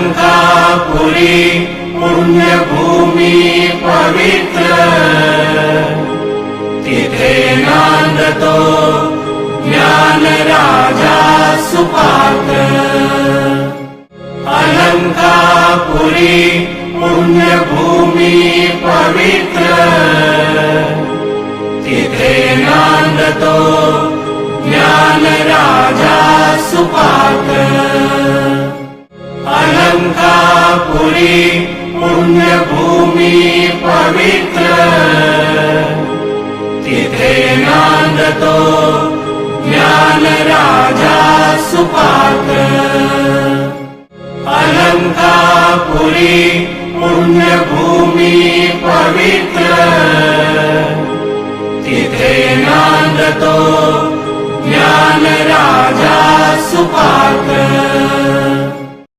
अलंकापुरी पुण्यभूमी पवित्र तिथे नांदतो ज्ञान राजा सुपात्र अलंकापुरी पुण्यभूमी पवित्र। तिथे नांदतो ज्ञान राजा सुपात्र पुरी पुण्यभूमी पवित्र। तिथे नांदतो ज्ञान राजा सुपात्र। अलंकापुरी पुण्यभूमी पवित्र। तिथे नांदतो ज्ञान राजा सुपात्र।